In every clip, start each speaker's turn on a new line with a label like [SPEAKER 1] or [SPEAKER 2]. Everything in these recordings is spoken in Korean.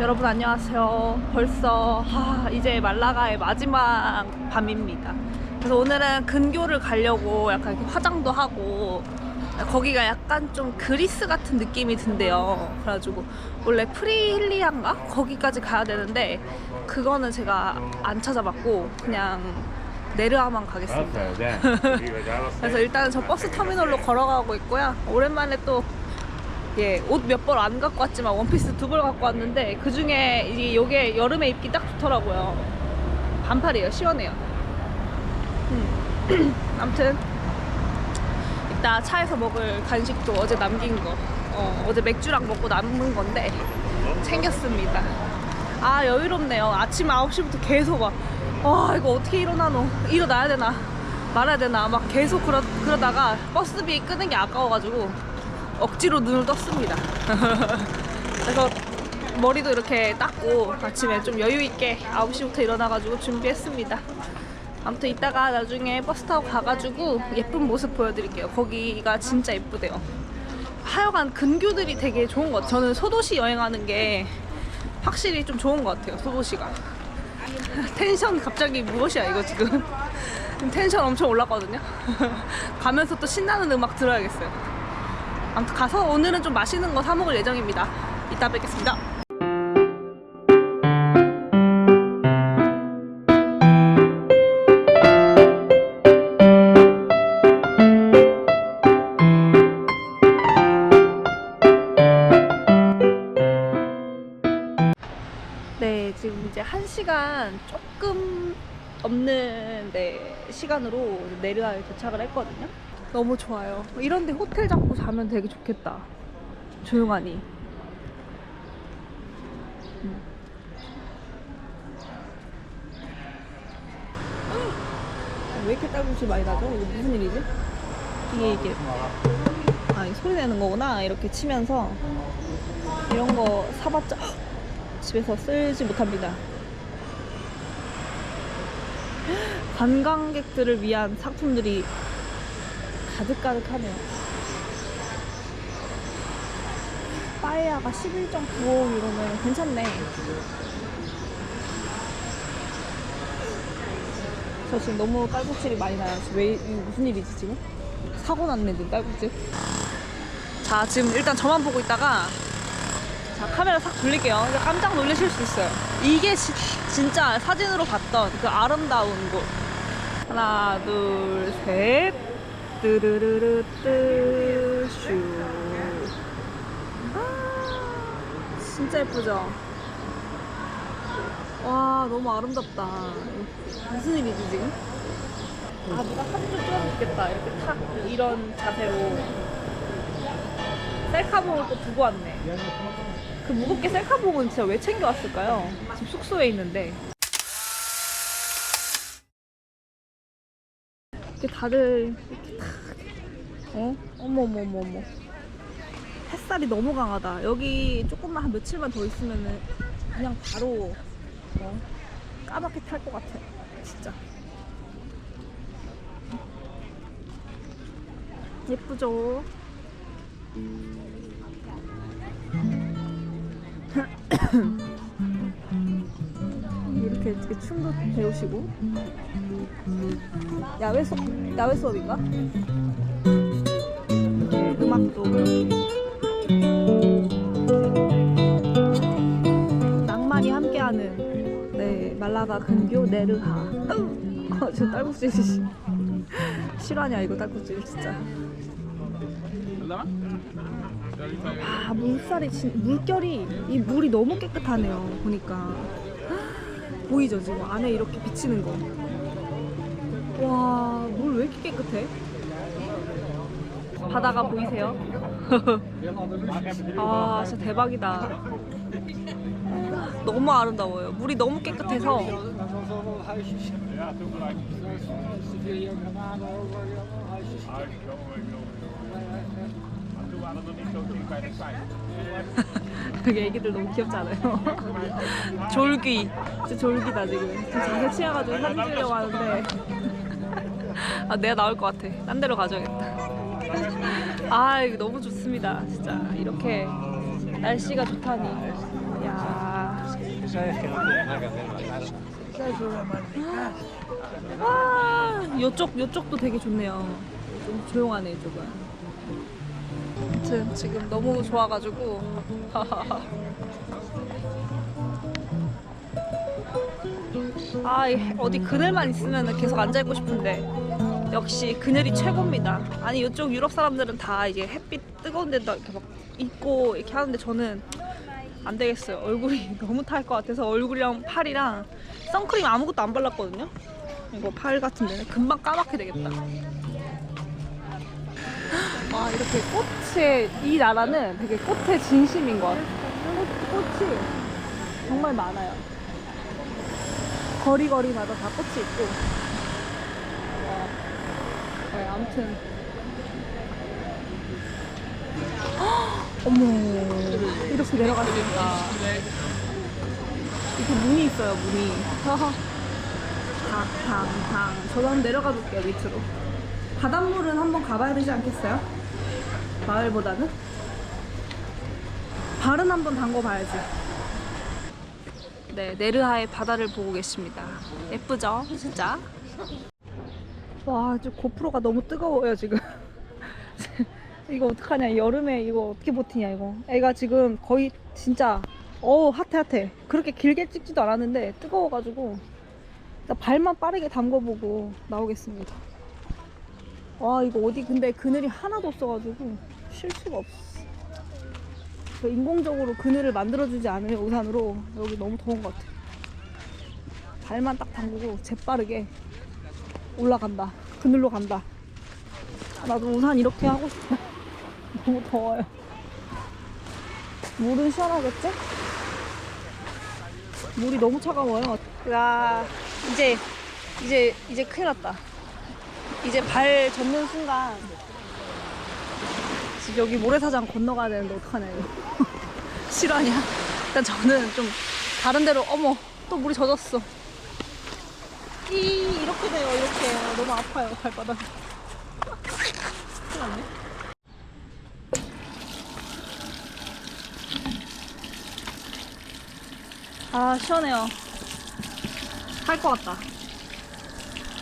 [SPEAKER 1] 여러분 안녕하세요. 벌써 하, 이제 말라가의 마지막 밤입니다. 그래서 오늘은 근교를 가려고 약간 이렇게 화장도 하고 거기가 약간 좀 그리스 같은 느낌이 든대요. 그래가지고 원래 프리힐리아인가 거기까지 가야 되는데 그거는 제가 안 찾아봤고 그냥 네르아만 가겠습니다. 그래서 일단은 저 버스 터미널로 걸어가고 있고요. 오랜만에 또 예, 옷 몇 벌 안 갖고 왔지만 원피스 두 벌 갖고 왔는데 그 중에 이게 여름에 입기 딱 좋더라고요. 반팔이에요. 시원해요. 음. 아무튼 이따 차에서 먹을 간식도 어제 남긴 거. 어, 어제 맥주랑 먹고 남은 건데 챙겼습니다. 아 여유롭네요. 아침 9시부터 계속 막, 와 이거 어떻게 일어나노? 일어나야 되나? 말아야 되나? 막 계속 그러, 그러다가 버스비 끄는 게 아까워가지고 억지로 눈을 떴습니다. 그래서 머리도 이렇게 닦고 아침에 좀 여유 있게 9시부터 일어나가지고 준비했습니다. 아무튼 이따가 나중에 버스 타고 가가지고 예쁜 모습 보여드릴게요. 거기가 진짜 예쁘대요. 하여간 근교들이 되게 좋은 것 같아요. 저는 소도시 여행하는 게 확실히 좀 좋은 것 같아요. 소도시가. 텐션 갑자기 무엇이야 이거 지금. 텐션 엄청 올랐거든요. 가면서 또 신나는 음악 들어야겠어요. 아무튼 가서 오늘은 좀 맛있는 거 사 먹을 예정입니다. 이따 뵙겠습니다. 네, 지금 이제 한 시간 조금 없는 네, 시간으로 네르아에 도착을 했거든요. 너무 좋아요. 이런데 호텔 잡고 자면 되게 좋겠다. 조용하니. 음. 왜 이렇게 딸꾹질 많이 나죠? 이거 무슨 일이지? 이게 이게 아, 이 소리 내는 거구나. 이렇게 치면서 이런 거 사봤자 집에서 쓰지 못합니다. 관광객들을 위한 상품들이 가득가득하네요. 빠에야가 11.95 이러면 괜찮네. 저 지금 너무 딸꾹질이 많이 나요. 왜 무슨 일이지 지금? 사고 났네 지금 딸꾹질. 자 지금 일단 저만 보고 있다가 자 카메라 싹 돌릴게요. 깜짝 놀라실 수 있어요. 이게 지- 진짜 사진으로 봤던 그 아름다운 곳. 하나 둘 셋. 뜨르르르 뜨슈. 아, 진짜 예쁘죠? 와 너무 아름답다. 무슨 일이지 지금? 아 누가 사진 좀 찍어줬겠다. 이렇게 탁 이런 자세로 셀카봉을 또 두고 왔네. 그 무겁게 셀카봉은 진짜 왜 챙겨왔을까요? 지금 숙소에 있는데. 이렇게 다들 이렇게 탁, 어? 어머머머머. 햇살이 너무 강하다. 여기 조금만 한 며칠만 더 있으면은 그냥 바로 어? 까맣게 탈 것 같아. 진짜. 예쁘죠? 이렇게, 이렇게 춤도 배우시고 야외 수업 야외 수업인가? 네, 음악도. 낭만이 함께하는 네 말라가 근교 네르하. 어, 저 딸꾹질 실화냐 이거 딸꾹질 진짜. 아 물살이 진 물결이 이 물이 너무 깨끗하네요 보니까. 보이죠 지금? 안에 이렇게 비치는 거 와 물 왜 이렇게 깨끗해 바다가 보이세요 아 진짜 대박이다 너무 아름다워요 물이 너무 깨끗해서 여기 애기들 너무 귀엽지 않아요? 졸귀. 진짜 졸기다 지금. 지금 자세 취해가지고 사진 찍으려고 하는데 아 내가 나올 것 같아. 딴 데로 가져야겠다. 아 이거 너무 좋습니다. 진짜 이렇게 날씨가 좋다니. 야. 와, 요쪽 요쪽도 되게 좋네요. 좀 조용하네 이쪽은. 아무튼 지금 너무 좋아가지고. 아, 이 어디 그늘만 있으면 계속 앉아 있고 싶은데 역시 그늘이 최고입니다. 아니 이쪽 유럽 사람들은 다 이제 햇빛 뜨거운 데다 이렇게 막 있고 이렇게 하는데 저는 안 되겠어요. 얼굴이 너무 탈 것 같아서 얼굴이랑 팔이랑 선크림 아무것도 안 발랐거든요. 이거 팔 같은 데는 금방 까맣게 되겠다. 와 이렇게 꽃의 이 나라는 되게 꽃의 진심인 것 같아요. 꽃, 꽃이 정말 많아요. 거리거리마다 다 꽃이 있고. 아무튼. 헉, 어머 이렇게 내려가니까 이렇게 문이 있어요 문이. 탕탕탕. 저도 한번 내려가 볼게요 밑으로. 바닷물은 한번 가봐야 되지 않겠어요? 마을보다는? 발은 한번 담궈봐야지. 네, 네르하의 바다를 보고 계십니다. 예쁘죠? 진짜? 와, 저 고프로가 너무 뜨거워요, 지금. 이거 어떡하냐, 여름에 이거 어떻게 버티냐, 이거. 애가 지금 거의 진짜, 어우, 핫해, 핫해. 그렇게 길게 찍지도 않았는데, 뜨거워가지고, 발만 빠르게 담궈보고 나오겠습니다. 와 이거 어디 근데 그늘이 하나도 없어가지고 쉴 수가 없어. 그 인공적으로 그늘을 만들어주지 않은 우산으로 여기 너무 더운 것 같아. 발만 딱 담그고 재빠르게 올라간다. 그늘로 간다. 아, 나도 우산 이렇게 하고 싶어. 너무 더워요. 물은 시원하겠지? 물이 너무 차가워요. 야 이제 이제 이제 큰일 났다. 이제 발 젖는 순간 지금 여기 모래사장 건너가야 되는데 어떡하냐 이거 실화냐 일단 저는 좀 다른 데로 어머 또 물이 젖었어 이 돼요. 이렇게 너무 아파요. 발바닥 큰일 났네 아 시원해요. 할 것 같다.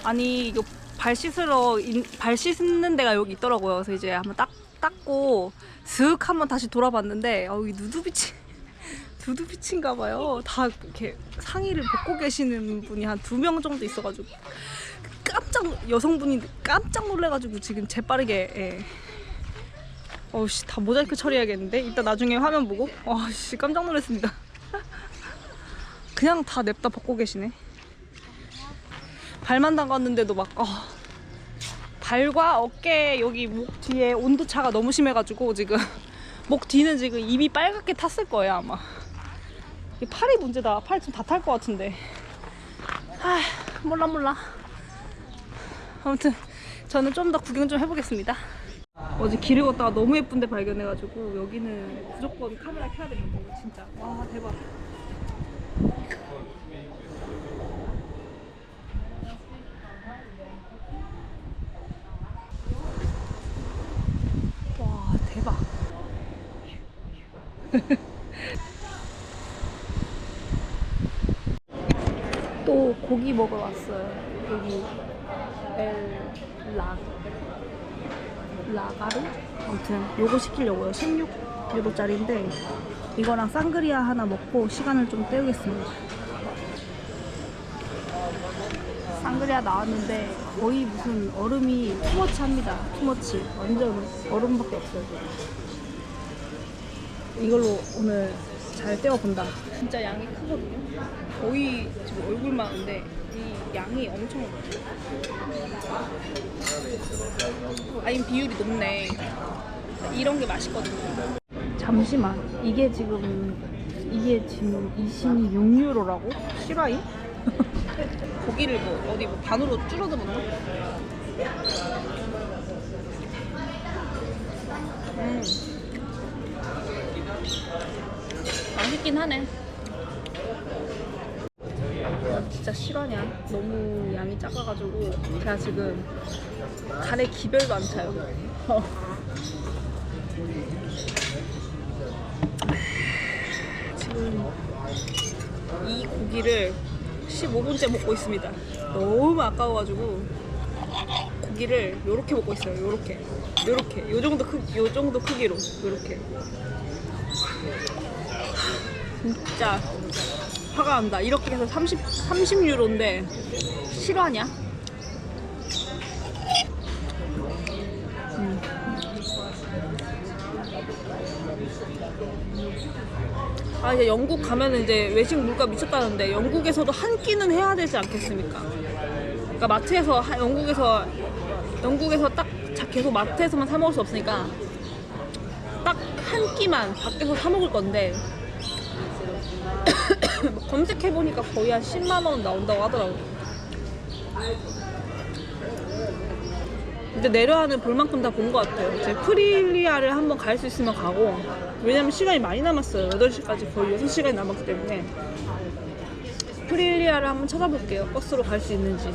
[SPEAKER 1] 아니 이거 발 씻으러 인- 발 씻는 데가 여기 있더라고요. 그래서 이제 한번 딱 닦고 슥 한번 다시 돌아봤는데 어, 이 누드비치 누드비치인가 봐요. 다 이렇게 상의를 벗고 계시는 분이 한 두 명 정도 있어가지고 깜짝 여성분이 깜짝 놀래가지고 지금 재빠르게 예. 어우씨 다 모자이크 처리해야겠는데 이따 나중에 화면 보고 와씨 깜짝 놀랐습니다. 그냥 다 냅다 벗고 계시네. 발만 담갔는데도 막 어, 발과 어깨 여기 목 뒤에 온도 차가 너무 심해가지고 지금 목 뒤는 지금 입이 빨갛게 탔을 거예요 아마 이 팔이 문제다. 팔 좀 다 탈 것 같은데. 아 몰라 몰라. 아무튼 저는 좀 더 구경 좀 해보겠습니다. 어제 길을 걷다가 너무 예쁜데 발견해가지고 여기는 무조건 카메라 켜야 됩니다 진짜. 와 대박. 와 대박 또 고기 먹으러 왔어요 여기 엘라 라가르 아무튼 요거 시키려고요 16 유로짜리인데 이거랑 쌍그리아 하나 먹고 시간을 좀 때우겠습니다 쌍그리아 나왔는데 거의 무슨 얼음이 투머치합니다. 투머치. 완전 얼음밖에 없어요. 이걸로 오늘 잘 때워본다. 진짜 양이 크거든요. 거의 지금 얼굴만한데 이 양이 엄청. 아니 비율이 높네. 이런 게 맛있거든요. 잠시만. 이게 지금 이게 지금 26유로라고? 실화임? 고기를 뭐 어디 뭐 반으로 줄어들었나? 음. 맛있긴 하네. 아, 진짜 실화냐? 너무 양이 작아가지고 제가 지금 간에 기별도 안 차요. 지금 이 고기를 15분째 먹고 있습니다. 너무 아까워가지고 고기를 요렇게 먹고 있어요. 요렇게, 요렇게, 요 정도 크, 요 정도 크기로 요렇게. 진짜 화가 난다. 이렇게 해서 30, 30유로인데 실화냐? 음. 아 이제 영국 가면은 이제 외식 물가 미쳤다는데 영국에서도 한 끼는 해야 되지 않겠습니까? 그러니까 마트에서 하- 영국에서 영국에서 딱 자- 계속 마트에서만 사 먹을 수 없으니까 딱 한 끼만 밖에서 사 먹을 건데 검색해 보니까 거의 한 10만 원 나온다고 하더라고. 근데 내려하는 볼 만큼 다 본 것 같아요. 이제 프릴리아를 한번 갈 수 있으면 가고 왜냐면 시간이 많이 남았어요. 8시까지 거의 6시간이 남았기 때문에 프릴리아를 한번 찾아볼게요. 버스로 갈 수 있는지.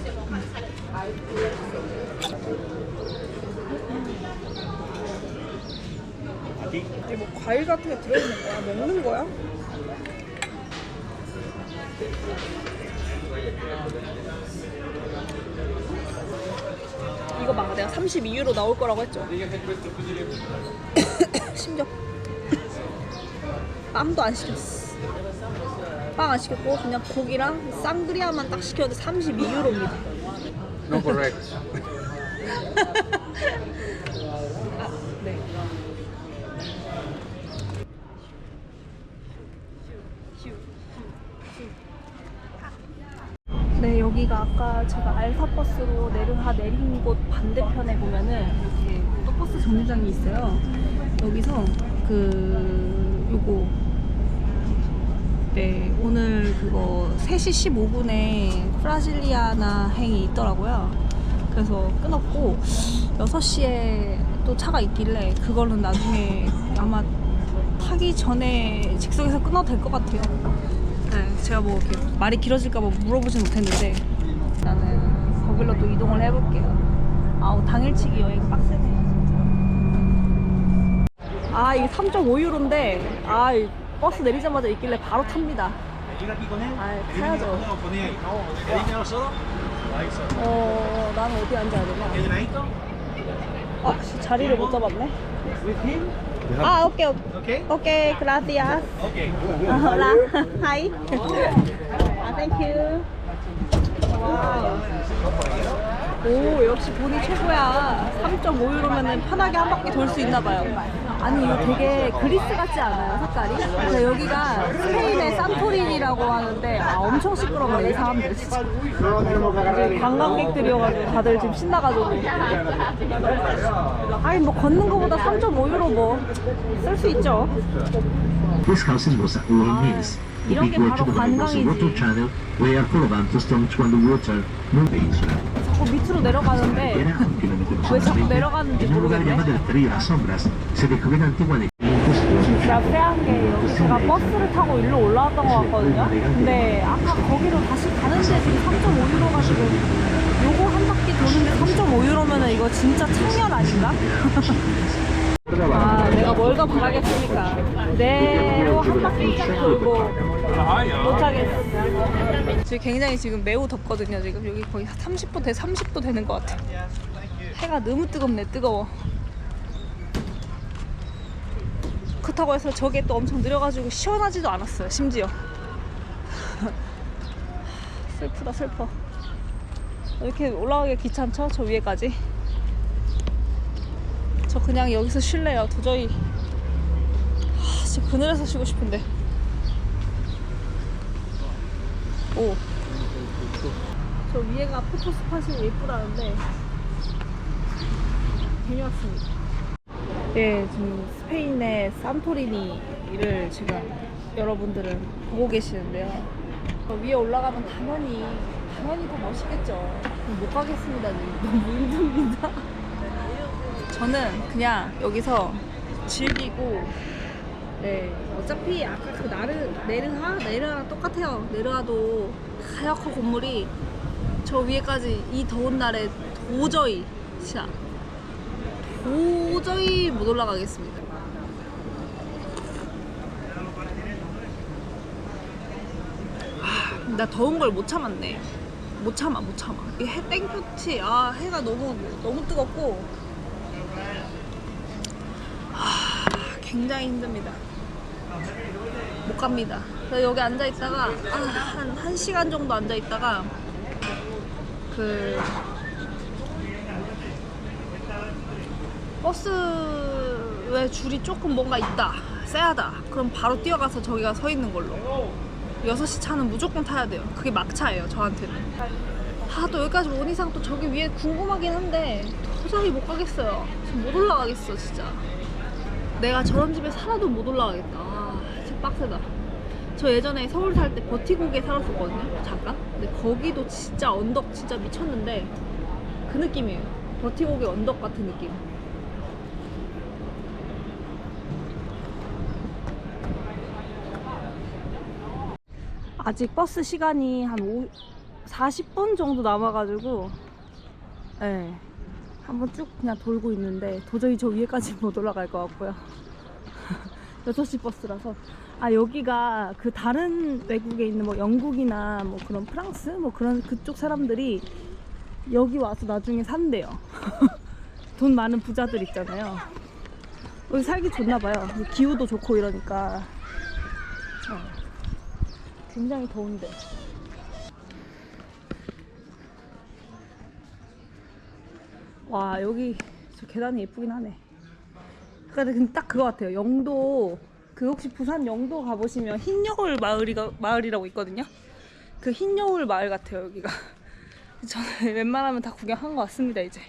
[SPEAKER 1] 이게 뭐 과일 같은 게 들어있는 거야? 먹는 거야? 이거 봐 내가 32유로 나올 거라고 했죠? 심지어 빵도 안 시켰어. 빵 안 시켰고 그냥 고기랑 쌍그리아만 딱 시켰는데 32유로입니다.
[SPEAKER 2] No correct.
[SPEAKER 1] 여기가 아까 제가 알파 버스로 내르하 내린 곳 반대편에 보면은 이렇게 또 버스 정류장이 있어요. 여기서 그 요거 네, 오늘 그거 3시 15분에 프라질리아나 행이 있더라고요. 그래서 끊었고 6시에 또 차가 있길래 그거는 나중에 아마 타기 전에 직속에서 끊어도 될 것 같아요. 네, 제가 뭐 이렇게 말이 길어질까봐 물어보진 못했는데 나는 거길로 또 이동을 해볼게요. 아우 당일치기 여행 빡세네. 아 이게 3.5유로인데 아이 버스 내리자마자 있길래 바로 탑니다. 아 타야죠. 어, 나는 어디 앉아야 되냐? 아, 씨, 자리를 못 잡았네. 아, 오케이, 오케이. 오케이, gracias. 아, hola. Hi. 아, thank you. 와우. 오, 역시 본이 최고야. 3.5유로면은 편하게 한 바퀴 돌 수 있나 봐요. 아니, 이거 되게 그리스 같지 않아요, 색깔이? 근데 여기가 스페인의 산토리니라고 하는데, 아, 엄청 시끄럽네, 이 사람들 진짜. 관광객들이어가지고 다들 지금 신나가지고. 아니, 뭐 걷는 거보다 3.5유로 뭐, 쓸 수 있죠.
[SPEAKER 3] This house is Rosa Mills. The
[SPEAKER 1] 이런
[SPEAKER 3] big
[SPEAKER 1] 게
[SPEAKER 3] water
[SPEAKER 1] 바로
[SPEAKER 3] the
[SPEAKER 1] 관광이지.
[SPEAKER 3] water channel where Colovanto storms when the water moves.
[SPEAKER 1] 자꾸 밑으로 내려가는데, 왜 자꾸. 내려가는지 모르겠네. 제가 쎄한 게 여기 제가 버스를 타고 일로 올라왔던 것 같거든요. 근데 아까 거기로 다시 가는데 지금 3.5유로 가지고 요거 한 바퀴 도는데 3.5유로면은 이거 진짜 청년 아닌가? 아 내가 뭘 더 바라겠습니까? 그대로 한 바퀴 쫙 돌고 도착했어. 지금 굉장히 지금 매우 덥거든요. 지금 여기 거의 30도 돼 30도 되는 것 같아. 해가 너무 뜨겁네 뜨거워. 그렇다고 해서 저게 또 엄청 느려가지고 시원하지도 않았어요 심지어. 슬프다 슬퍼. 이렇게 올라가기 귀찮죠? 저 위에까지? 저 그냥 여기서 쉴래요 도저히. 하, 진짜 그늘에서 쉬고 싶은데. 오. 저 위에가 포토 스팟이 예쁘다는데 괜히 왔습니다 예, 지금 스페인의 산토리니를 지금 여러분들은 보고 계시는데요. 저 위에 올라가면 당연히 당연히 더 멋있겠죠. 못 가겠습니다. 너무 힘듭니다. 저는 그냥 여기서 즐기고 네, 어차피 아까 그 나르 네르하 네르하랑 똑같아요. 네르하도 하얗고 건물이 저 위에까지 이 더운 날에 도저히 진짜 도저히 못 올라가겠습니다. 나 더운 걸 못 참았네. 못 참아, 못 참아. 이해 땡볕이 아 해가 너무 너무 뜨겁고 아, 굉장히 힘듭니다. 못 갑니다. 그래서 여기 앉아 있다가 아, 한 1시간 정도 앉아 있다가 그 버스에 줄이 조금 뭔가 있다. 쎄하다. 그럼 바로 뛰어가서 저기가 서 있는 걸로. 6시 차는 무조건 타야 돼요. 그게 막차예요, 저한테는. 아, 또 여기까지 온 이상 또 저기 위에 궁금하긴 한데 도저히 못 가겠어요. 지금 못 올라가겠어, 진짜. 내가 저런 집에 살아도 못 올라가겠다. 아, 진짜 빡세다. 저 예전에 서울 살 때 버티고개 살았었거든요. 잠깐. 근데 거기도 진짜 언덕 진짜 미쳤는데 그 느낌이에요. 버티고개 언덕 같은 느낌. 아직 버스 시간이 한 5, 40분 정도 남아가지고 네, 한번 쭉 그냥 돌고 있는데 도저히 저 위에까지 못 올라갈 것 같고요. 6시 버스라서. 아 여기가 그 다른 외국에 있는 뭐 영국이나 뭐 그런 프랑스 뭐 그런 그쪽 사람들이 여기 와서 나중에 산대요. 돈 많은 부자들 있잖아요. 여기 살기 좋나 봐요. 기후도 좋고 이러니까. 어. 굉장히 더운데. 와 여기 저 계단이 예쁘긴 하네. 근데 근데 딱 그거 같아요. 영도 그 혹시 부산 영도 가보시면 흰여울 마을이가 마을이라고 있거든요. 그 흰여울 마을 같아요 여기가. 저는 웬만하면 다 구경한 것 같습니다 이제.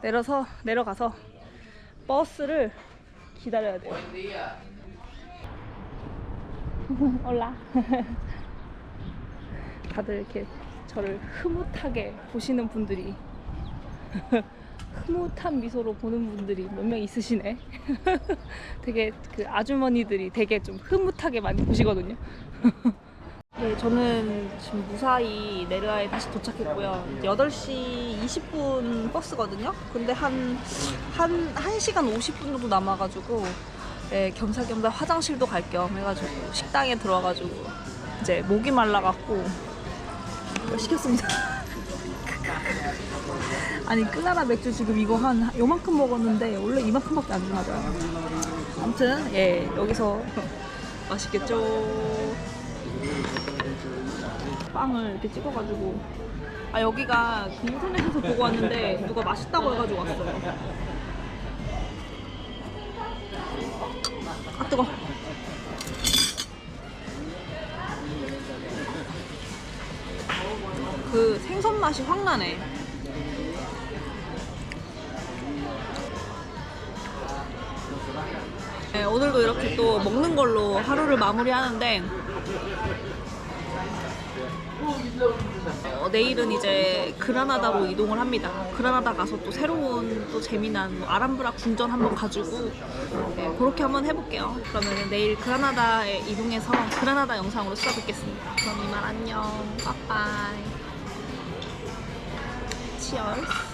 [SPEAKER 1] 내려서 내려가서 버스를 기다려야 돼요. 올라. 다들 이렇게 저를 흐뭇하게 보시는 분들이 흐뭇한 미소로 보는 분들이 몇 명 있으시네. 되게 그 아주머니들이 되게 좀 흐뭇하게 많이 보시거든요. 네, 저는 지금 무사히 내르아에 다시 도착했고요. 8시 20분 버스거든요. 근데 한, 한, 1시간 50분 정도 남아가지고, 예, 겸사겸사 화장실도 갈 겸 해가지고, 식당에 들어와가지고, 이제 목이 말라갖고, 시켰습니다. 아니, 끄나라 맥주 지금 이거 한 요만큼 먹었는데, 원래 이만큼밖에 안 주나 봐요. 아무튼, 예, 여기서 맛있겠죠? 빵을 이렇게 찍어가지고 아 여기가 그 인터넷에서 보고 왔는데 누가 맛있다고 해가지고 왔어요 아 뜨거. 그 생선 맛이 확 나네. 네, 오늘도 이렇게 또 먹는 걸로 하루를 마무리하는데 어, 내일은 이제 그라나다로 이동을 합니다. 그라나다 가서 또 새로운 또 재미난 뭐 아람브라 궁전 한번 가지고 네, 그렇게 한번 해볼게요. 그러면 내일 그라나다에 이동해서 그라나다 영상으로 찾아뵙겠습니다. 그럼 이만 안녕. 빠빠이. 치얼스.